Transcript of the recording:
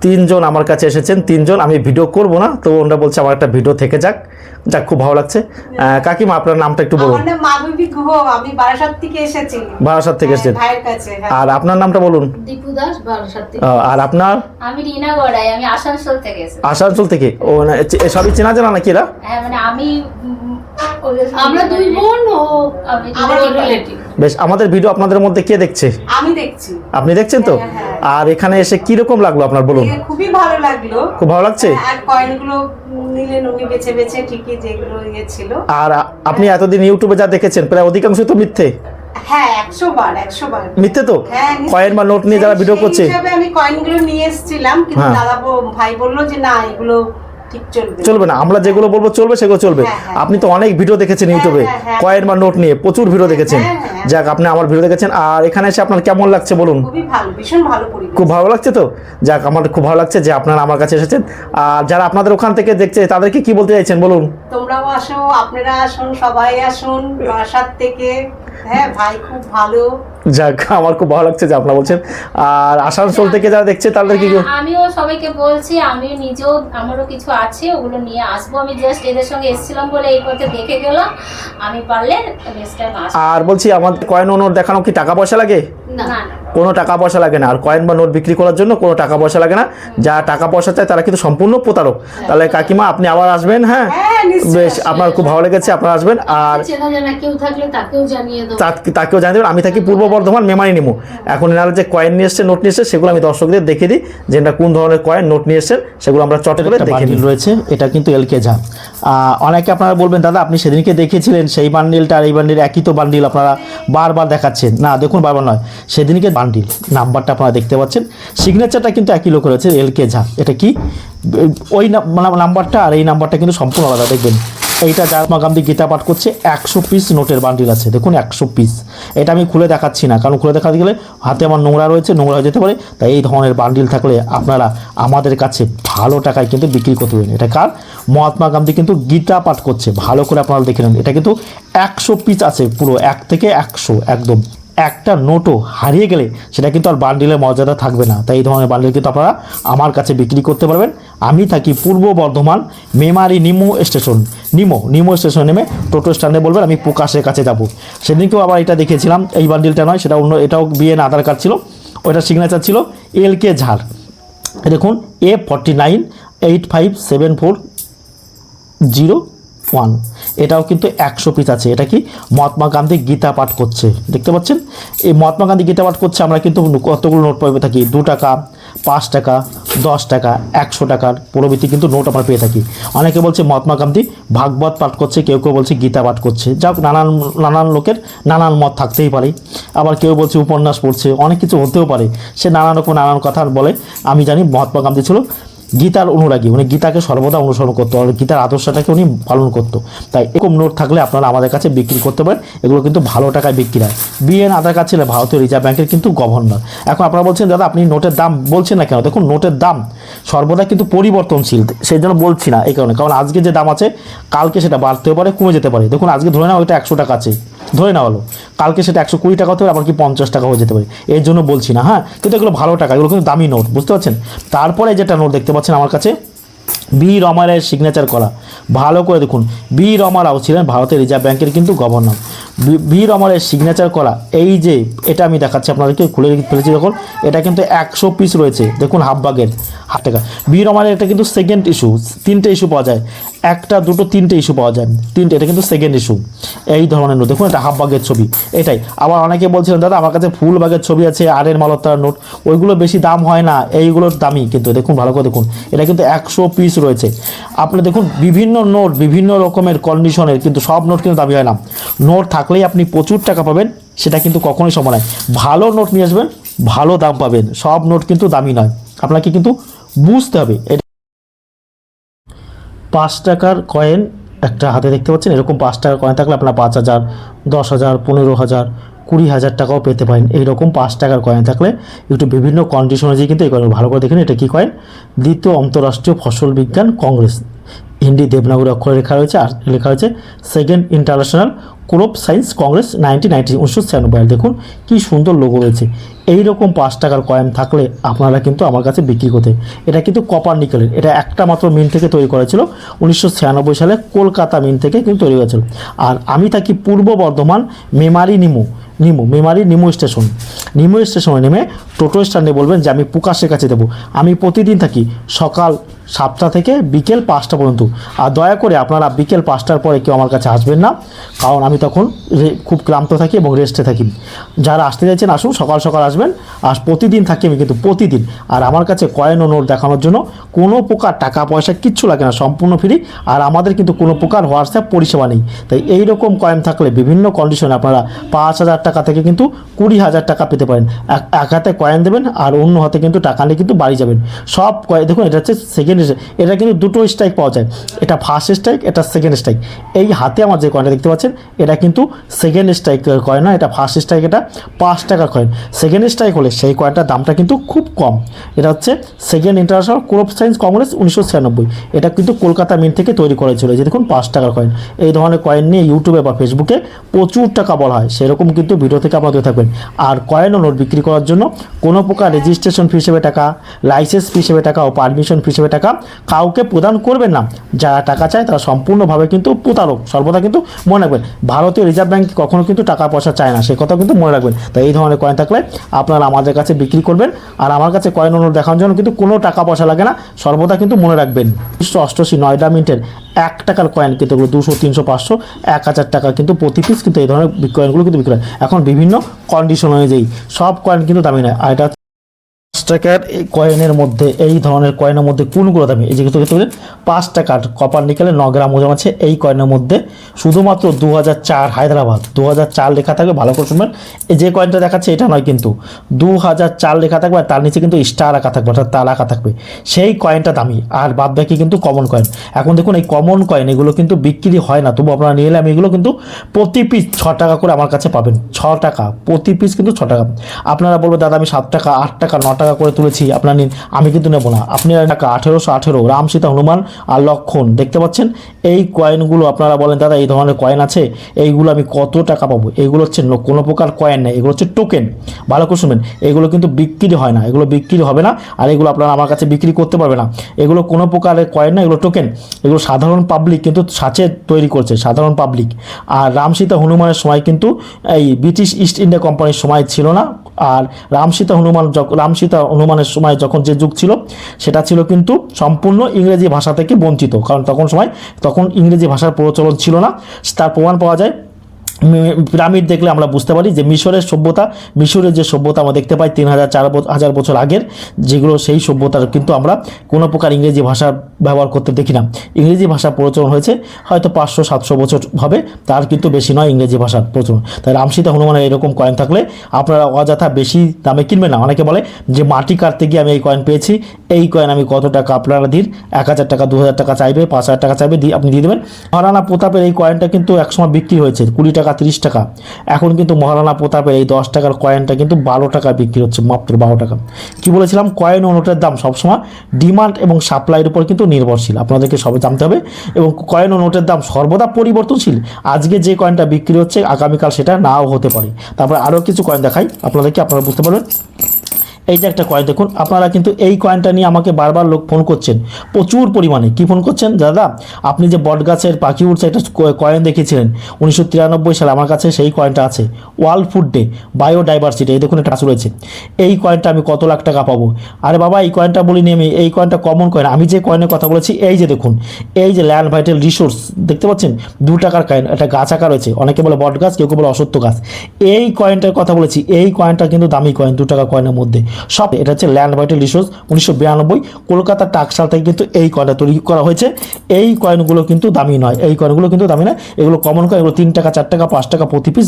তিনজন আমার কাছে এসেছেন তিনজন আমি ভিডিও করব না তো ওনারা বলছে আমার একটা ভিডিও থেকে যাক যাক খুব ভালো লাগছে। কাকিমা আপনার নামটা একটু বলুন। আমার নাম মাধবী গুহ আমি বারাসাত থেকে এসেছি। বারাসাত থেকে হ্যাঁ, এসেছেন। ভাইয়ের কাছে হ্যাঁ। আর আপনার নামটা বলুন। দীপু দাস বারাসাত থেকে। আর আপনার? আমি রিনা গড়াই আমি আসানসোল থেকে এসেছি। আসানসোল থেকে? ও না, এ- এ সবই চেনা জানা নাকি এরা? হ্যাঁ মানে আমি আমরা দুই বোন ও আমি আমার রিলেটিভ বেশ আমাদের ভিডিও আপনাদের মধ্যে কে দেখছে? আমি দেখছি। আপনি দেখছেন তো? হ্যাঁ, হ্যাঁ। আর এখানে এসে কি রকম লাগল আপনার বলুন? খুবই ভালো লাগল। খুব ভালো লাগছে? হ্যাঁ, আর কয়েনগুলো নিলেন উনি বেছে বেছে ঠিকই যেগুলো ইয়ে ছিল। আর আপনি এতদিন ইউটিউবে যা দেখেছেন প্রায় অধিকাংশ তো মিথ্যে? হ্যাঁ একশো বার একশো বার মিথ্যে তো? হ্যাঁ কয়েন বা নোট নিয়ে যারা ভিডিও করছে? আমি কয়েনগুলো নিয়ে এসেছিলাম কিন্তু হ্যাঁ। দাদা ভাই বলল যে না এগুলো চলবে। না আমরা যেগুলো বলব চলবে সেগুলো চলবে। হ্যাঁ, হ্যাঁ। আপনি তো অনেক ভিডিও দেখেছেন ইউটিউবে হ্যাঁ। কয়েন বা নোট নিয়ে প্রচুর ভিডিও দেখেছেন। যাক আপনি আমার ভিডিও দেখেছেন। আর এখানে এসে আপনার কেমন লাগছে বলুন? খুব ভালো লাগছে তো? যাক আমার খুব ভালো লাগছে যে আপনারা আমার কাছে এসেছেন। আর যারা আপনাদের ওখান থেকে দেখছে তাদেরকে কি বলতে চাইছেন বলুন? তোমরাও আসো আপনারা আসুন সবাই আসুন। বাসার থেকে। হ্যাঁ ভাই খুব ভালো। যাক আমার খুব ভালো লাগছে যে আপনারা বলছেন। আর আসানসোল থেকে যারা দেখছে তাহলে কি হ্যাঁ, আমিও সবাইকে বলছি আমি নিজেও আমারও কিছু আছে ওগুলো নিয়ে আসব। আমি জাস্ট এদের সঙ্গে এসেছিলাম বলে এই পথে দেখে গেলাম। আমি পারলে নেক্সট টাইম আর বলছি আমার কয়েন অনুর দেখানো কি টাকা পয়সা লাগে? না না। কোনো টাকা পয়সা লাগে না। আর কয়েন বা নোট বিক্রি করার জন্য কোনো টাকা পয়সা লাগে না। যা টাকা পয়সা চায় তারা কিন্তু সম্পূর্ণ প্রতারক। তাহলে কাকিমা আপনি আবার আসবেন হ্যাঁ? হ্যাঁ বেশ আপনার খুব ভালো লেগেছে আপনারা আসবেন। আর চেনা জানা কেউ থাকলে তাকেও জানিয়ে দাও। তা- তাকেও জানিয়ে দেবেন আমি থাকি পূর্ব বর্ধমান মেমারি নিমু। এখন এনারা যে কয়েন নিয়ে এসছে নোট নিয়ে এসছে সেগুলো আমি দর্শকদের দেখে দিই। যে এটা কোন ধরনের কয়েন নোট নিয়ে এসছেন সেগুলো আমরা চটে করে দেখে দিই। রয়েছে এটা কিন্তু এলকে ঝা অনেকে আপনারা বলবেন দাদা আপনি সেদিনকে দেখিয়েছিলেন সেই বান্ডিলটা আর এই বান্ডিল একই তো বান্ডিল আপনারা বারবার দেখাচ্ছেন। না দেখুন বারবার নয়। সেদিনকে বান্ডিল। নাম্বারটা আপনারা দেখতে পাচ্ছেন। সিগনেচারটা কিন্তু একই লোক রয়েছে এল কে ঝা। এটা কি? ওই মানে নাম্বারটা আর এই নাম্বারটা কিন্তু সম্পূর্ণ আলাদা, দেখবেন। এইটা যার গান্ধী গীতা পাঠ করছে, একশো পিস নোটের বান্ডিল আছে। দেখুন, একশো পিস এটা আমি খুলে দেখাচ্ছি না, কারণ খুলে দেখাতে গেলে হাতে আমার নোংরা রয়েছে, নোংরা হয়ে যেতে পারে। তাই এই ধরনের বান্ডিল থাকলে আপনারা আমাদের কাছে ভালো টাকায় কিন্তু বিক্রি করতে পারেন এটা কার? মহাত্মা গান্ধী কিন্তু গীতা পাঠ করছে। ভালো করে আপনারা দেখে নেন। এটা কিন্তু একশো পিস আছে, পুরো এক থেকে একশো, একদম। একটা নোটও হারিয়ে গেলে সেটা কিন্তু আর বান্ডিলের মর্যাদা থাকবে না। তাই এই ধরনের বান্ডিল কিন্তু আপনারা আমার কাছে বিক্রি করতে পারবেন। আমি থাকি পূর্ব বর্ধমান, মেমারি নিমো স্টেশন নিমো নিমো স্টেশন নেমে টোটো স্ট্যান্ডে বলবেন, আমি প্রকাশের কাছে যাব। সেদিনকেও আবার এটা দেখেছিলাম, এই বান্ডিলটা নয়, সেটা অন্য, এটাও বিএন আধার কার্ড ছিল ওইটা সিগনেচার ছিল এল কে ঝাড় দেখুন A forty nine eight five seven four zero one এটাও কিন্তু একশো পিস আছে। এটা কি মহাত্মা গান্ধী গীতা পাঠ করছে। দেখতে পাচ্ছেন? এই মহাত্মা গান্ধী গীতা পাঠ করছে, আমরা কিন্তু কতগুলো নোট পেয়ে থাকি? দু টাকা, পাঁচ টাকা, দশ টাকা, একশো টাকার প্রভৃতি কিন্তু নোট আমরা পেয়ে থাকি। অনেকে বলছে মহাত্মা গান্ধী ভাগবত পাঠ করছে, কেউ কেউ বলছে গীতা পাঠ করছে। যাক, নানান নানান লোকের নানান মত থাকতেই পারে। আবার কেউ বলছে উপন্যাস পড়ছে, অনেক কিছু হতেও পারে। সে নানান রকম নানান কথা বলে, আমি জানি মহাত্মা গান্ধী ছিল গীতার অনুরাগী, উনি গীতাকে সর্বদা অনুসরণ করতো আর গীতার আদর্শটাকে উনি পালন করতো। তাই এরকম নোট থাকলে আপনারা আমাদের কাছে বিক্রি করতে পারেন, এগুলো কিন্তু ভালো টাকায় বিক্রি হয়। বিএন আধার কার্ড ছিল ভারতীয় রিজার্ভ ব্যাংকের কিন্তু গভর্নর এখন আপনারা বলছেন, দাদা, আপনি নোটের দাম বলছেন না কেন? দেখুন, নোটের দাম সর্বদা কিন্তু পরিবর্তনশীল, সেই জন্য বলছি না এই কারণে। কারণ আজকে যে দাম আছে, কালকে সেটা বাড়তেও পারে, কমে যেতে পারে। দেখুন, আজকে ধরে নাও ওইটা একশো টাকা আছে। ধরে নেওয়া হলো কালকে সেটা একশো কুড়ি টাকা হতে পারে, আবার কি পঞ্চাশ টাকা হয়ে যেতে পারে। এর জন্য বলছি না হ্যাঁ? কিন্তু এগুলো ভালো টাকা, এগুলো কিন্তু দামি নোট, বুঝতে পারছেন? তারপরে যেটা নোট দেখতে পাচ্ছেন আমার কাছে, বি রমারের সিগনেচার করা। ভালো করে দেখুন। বি রমারাও ছিলেন ভারতের রিজার্ভ ব্যাংকের কিন্তু গভর্নর। বি- রমারের সিগনেচার করা, এই যে এটা আমি দেখাচ্ছি আপনাদেরকে, খুলে ফেলেছি দেখুন এটা কিন্তু একশো পিস রয়েছে। দেখুন হাফ বাগের হাফ টাকা। বি রমারের এটা কিন্তু সেকেন্ড ইস্যু তিনটে ইস্যু পাওয়া যায়। একটা, দুটো, তিনটে ইস্যু পাওয়া যায়। তিনটে, এটা কিন্তু সেকেন্ড ইস্যু এই ধরনের নোট দেখুন এটা হাফ বাগের ছবি। এটাই, আবার অনেকে বলছিলেন, দাদা, আমার কাছে ফুল বাগের ছবি আছে আরের মালতার নোট ওইগুলো বেশি দাম হয় না। এইগুলোর দামি কিন্তু দেখুন, ভালো করে দেখুন, এটা কিন্তু একশো পিস রয়েছে। আপনি দেখুন, বিভিন্ন নোট বিভিন্ন রকমের কন্ডিশনের কিন্তু সব নোট কিন্তু দামি হয় না। নোট থাকলেই আপনি প্রচুর টাকা পাবেন, সেটা কিন্তু কখনোই সম্ভব নয়। ভালো নোট নিয়ে আসবেন, ভালো দাম পাবেন, সব নোট কিন্তু দামি নয়। আপনাকে কিন্তু বুঝতে হবে, এটা পাঁচ টাকার কয়েন একটা হাতে দেখতে পাচ্ছেন, এরকম পাঁচ টাকার কয়েন থাকলে আপনার পাঁচ হাজার, দশ হাজার, পনেরো হাজার, কুড়ি হাজার টাকাও পেতে পারেন। এইরকম পাঁচ টাকার কয়েন থাকলে একটু বিভিন্ন কন্ডিশন অনুযায়ী কিন্তু এই কয়েন ভালো করে দেখেন এটা কী কয়েন দ্বিতীয় অন্তর্রাষ্ট্রীয় ফসল বিজ্ঞান কংগ্রেস হিন্দি দেবনাগরী অক্ষরে লেখা রয়েছে, আর লেখা রয়েছে second international crop science congress nineteen ninety উনিশশো ছিয়ানব্বই। দেখুন, কি সুন্দর লোগো রয়েছে। এই রকম পাঁচ টাকার কয়েন থাকলে আপনারা কিন্তু আমার কাছে বিক্রি করতে। এটা কিন্তু কপার নিকেলের এটা একটা মাত্র মিন থেকে তৈরি করেছিল উনিশশো ছিয়ানব্বই সালে কলকাতা মিন থেকে কিন্তু তৈরি হয়েছিল। আর আমি থাকি পূর্ব বর্ধমান মেমারি নিমু নিমু, মেমারি নিমু স্টেশন। নিমু স্টেশনে নেমে টোটো স্ট্যান্ডে বলবেন যে, আমি প্রকাশের কাছে দেবো। আমি প্রতিদিন থাকি সকাল সাতটা থেকে বিকেল পাঁচটা পর্যন্ত। আর দয়া করে আপনারা বিকেল পাঁচটার পরে কেউ আমার কাছে আসবেন না, কারণ আমি তখন খুব ক্লান্ত থাকি এবং রেস্টে থাকি। যারা আসতে চাইছেন আসুন, সকাল সকাল আসবেন। আর প্রতিদিন থাকি আমি কিন্তু প্রতিদিন। আর আমার কাছে কয়েন ও নোট দেখানোর জন্য কোনো প্রকার টাকা পয়সা কিচ্ছু লাগে না, সম্পূর্ণ ফ্রি আর আমাদের কিন্তু কোনো প্রকার হোয়াটসঅ্যাপ পরিষেবা নেই। তাই এই রকম কয়েন থাকলে বিভিন্ন কন্ডিশনে আপনারা পাঁচ হাজার টাকা থেকে কিন্তু কুড়ি হাজার টাকা পেতে পারেন। এক হাতে কয়েন দেবেন আর অন্য হাতে কিন্তু টাকা নিয়ে কিন্তু বাড়ি যাবেন। সব কয়েন, দেখুন এটা হচ্ছে সেকেন্ড এটা কিন্তু দুটো স্ট্রাইক পাওয়া যায়। এটা ফার্স্ট স্ট্রাইক, এটা সেকেন্ড স্ট্রাইক। এই হাতে আমার যে কয়েনটা দেখতে পাচ্ছেন, এটা কিন্তু সেকেন্ড স্ট্রাইক কয়েন না, এটা ফার্স্ট স্ট্রাইক, এটা পাঁচ টাকার কয়েন। সেকেন্ড স্ট্রাইক হলে সেই কয়েনটার দামটা কিন্তু খুব কম। এটা হচ্ছে second international crop science congress উনিশশো ছিয়ানব্বই। এটা কিন্তু কলকাতা মিন্ট থেকে তৈরি এই যে দেখুন, পাঁচ টাকার কয়েন। এই ধরনের কয়েন নিয়ে ইউটিউবে বা ফেসবুকে প্রচুর টাকা বলা হয়। সেরকম কিন্তু ভিডিও থেকে আপনাদের থাকবেন। আর কয়েন ও নোট বিক্রি করার জন্য কোনো প্রকার রেজিস্ট্রেশন ফি হিসেবে টাকা, লাইসেন্স ফি হিসেবে টাকা ও পারমিশন ফি হিসেবে টাকা কাউকে প্রদান করবেন না। যারা টাকা চায় তারা সম্পূর্ণভাবে কিন্তু প্রতারক। সর্বদা কিন্তু মনে রাখবেন, ভারতীয় রিজার্ভ ব্যাংক কখনো কিন্তু টাকা পয়সা চায় না, সে কথা কিন্তু মনে রাখবেন। তাই এই ধরনের কয়েন থাকলে আপনারা আমাদের কাছে বিক্রি করবেন আর আমার কাছে কয়েন নোট দেখানোর জন্য কিন্তু কোনো টাকা পয়সা লাগে না, সর্বদা কিন্তু মনে রাখবেন। উনিশশো অষ্টআশি নয়ডা মিনিটের এক টাকার কয়েন কিন্তু এগুলো দুশো, তিনশো, পাঁচশো, এক হাজার টাকা কিন্তু প্রতি পিস কিন্তু এই ধরনের কয়েনগুলো কিন্তু বিক্রি হয়। এখন বিভিন্ন কন্ডিশন অনুযায়ী সব কয়েন কিন্তু দামি নয়। আর এটা টাকার এই কয়েনের মধ্যে, এই ধরনের কয়েনের মধ্যে কোনগুলো দামি? এই যে কিন্তু দেখতে পাচ্ছেন, পাঁচ টাকার কপার নিকেলে ন গ্রাম ওজন আছে। এই কয়েনের মধ্যে শুধুমাত্র দু চার হায়দ্রাবাদ দু হাজার চার লেখা থাকবে, ভালো করে শুনবেন। এই যে কয়েনটা দেখাচ্ছে, এটা নয় কিন্তু দু হাজার চার লেখা থাকবে, আর তার নিচে কিন্তু স্টার রাখা থাকবে, অর্থাৎ তার রাখা থাকবে। সেই কয়েনটা দামি, আর বাদ বাকি কিন্তু কমন কয়েন এখন দেখুন, এই কমন কয়েন এগুলো কিন্তু বিক্রি হয় না। তবু আপনারা নিয়ে আমি এগুলো কিন্তু প্রতি পিস ছ টাকা করে আমার কাছে পাবেন। ছ টাকা প্রতি পিস কিন্তু ছ টাকা আপনারা বলবেন দাদা, আমি সাত টাকা, আট টাকা, ন টাকা করে তুলেছি, আপনার নিন। আমি কিন্তু নেব না। আপনি টাকা, আঠেরোশো আঠেরো রাম সীতা হনুমান আর লক্ষণ। দেখতে পাচ্ছেন? এই কয়েনগুলো আপনারা বলেন, দাদা, এই ধরনের কয়েন আছে, এইগুলো আমি কত টাকা পাবো? এগুলো হচ্ছে কোনো প্রকার কয়েন নেই। এগুলো হচ্ছে টোকেন ভালো করে শুনবেন। এগুলো কিন্তু বিক্রি হয় না। এগুলো বিক্রি হবে না আর এগুলো আপনারা আমার কাছে বিক্রি করতে পারবে না। এগুলো কোনো প্রকারের কয়েন না, এগুলো টোকেন এগুলো সাধারণ পাবলিক কিন্তু সাচে তৈরি করছে, সাধারণ পাবলিক আর রাম সীতা হনুমানের সময় কিন্তু এই ব্রিটিশ ইস্ট ইন্ডিয়া কোম্পানির সময় ছিল না। আর রাম সীতা হনুমান রাম সীতা হনুমানের সময় যখন যে যুগ ছিল, সেটা ছিল কিন্তু সম্পূর্ণ ইংরেজি ভাষা থেকে বঞ্চিত। কারণ তখন সময় তখন ইংরেজি ভাষার প্রচলন ছিল না। তার প্রমাণ পাওয়া যায় পিরামিড দেখলে আমরা বুঝতে পারি যে মিশরের সভ্যতা, মিশরের যে সভ্যতা আমরা দেখতে পাই তিন হাজার, চার হাজার বছর আগের, যেগুলো সেই সভ্যতার কিন্তু আমরা কোনো প্রকার ইংরেজি ভাষা ব্যবহার করতে দেখি না। ইংরেজি ভাষা প্রচলন হয়েছে হয়তো পাঁচশো, সাতশো বছর হবে, তার কিন্তু বেশি নয় ইংরেজি ভাষার প্রচলন। তাই রামসীতা হনুমানের এরকম কয়েন থাকলে আপনারা অযথা বেশি দামে কিনবেন না। অনেকে বলে যে মাটি কাটতে গিয়ে আমি এই কয়েন পেয়েছি এই কয়েন আমি কত টাকা আপনারা দিন? এক হাজার টাকা, দু হাজার টাকা চাইবে, পাঁচ হাজার টাকা চাইবে দিয়ে আপনি দিয়ে দেবেন। মহারানা প্রতাপের এই কয়েনটা কিন্তু একসময় বিক্রি হয়েছে, কুড়ি টাকা, তিরিশ টাকা। এখন কিন্তু মহারানা প্রতাপের এই দশ টাকার কয়েনটা কিন্তু বারো টাকা বিক্রি হচ্ছে, মাত্র বারো টাকা। কি বলেছিলাম? কয়েন ও নোটের দাম সবসময় ডিমান্ড এবং সাপ্লাইয়ের উপর কিন্তু নির্ভরশীল। আপনাদেরকে সবে জানতে হবে। এবং কয়েন ও নোটের দাম সর্বদা পরিবর্তনশীল। আজকে যে কয়েনটা বিক্রি হচ্ছে, আগামীকাল সেটা নাও হতে পারে। তারপরে আরও কিছু কয়েন দেখাই। আপনাদেরকে আপনারা বুঝতে পারবেন। এই যে একটা কয়েন দেখুন, আপনারা কিন্তু এই কয়েনটা নিয়ে আমাকে বারবার লোক ফোন করছেন। প্রচুর পরিমাণে। কি ফোন করছেন? দাদা, আপনি যে বট গাছের পাখি উঠছে একটা কয়েন দেখিয়েছিলেন উনিশশো তিরানব্বই সালে আমার কাছে সেই কয়েনটা আছে। ওয়ার্ল্ড ফুড ডে, বায়োডাইভার্সিটি, এই দেখুন একটা রয়েছে এই কয়েনটা আমি কত লাখ টাকা পাবো? আরে বাবা, এই কয়েনটা বলিনি আমি, এই কয়েনটা কমন কয়েন আমি যে কয়েনের কথা বলেছি, এই যে দেখুন, এই যে ল্যান্ড ভাইটাল রিসোর্স দেখতে পাচ্ছেন? দু টাকার কয়েন একটা গাছ আঁকা রয়েছে, অনেকে বলে বট গাছ কেউ কেউ বলে অসত্য গাছ। এই কয়েনটার কথা বলেছি, এই কয়েনটা কিন্তু দামি কয়েন দু টাকা কয়েনের মধ্যে। সব এটা হচ্ছে ল্যান্ড ভাইটাল রিসোর্স উনিশশো বিরানব্বই কলকাতার টাকশাল থেকে কিন্তু এই কয়েনটা তৈরি করা হয়েছে। এই কয়েনগুলো কিন্তু দামি নয়, এই কয়েনগুলো কিন্তু দামি নয়। এগুলো কমন কয়েন এগুলো তিন টাকা, চার টাকা, পাঁচ টাকা প্রতি পিস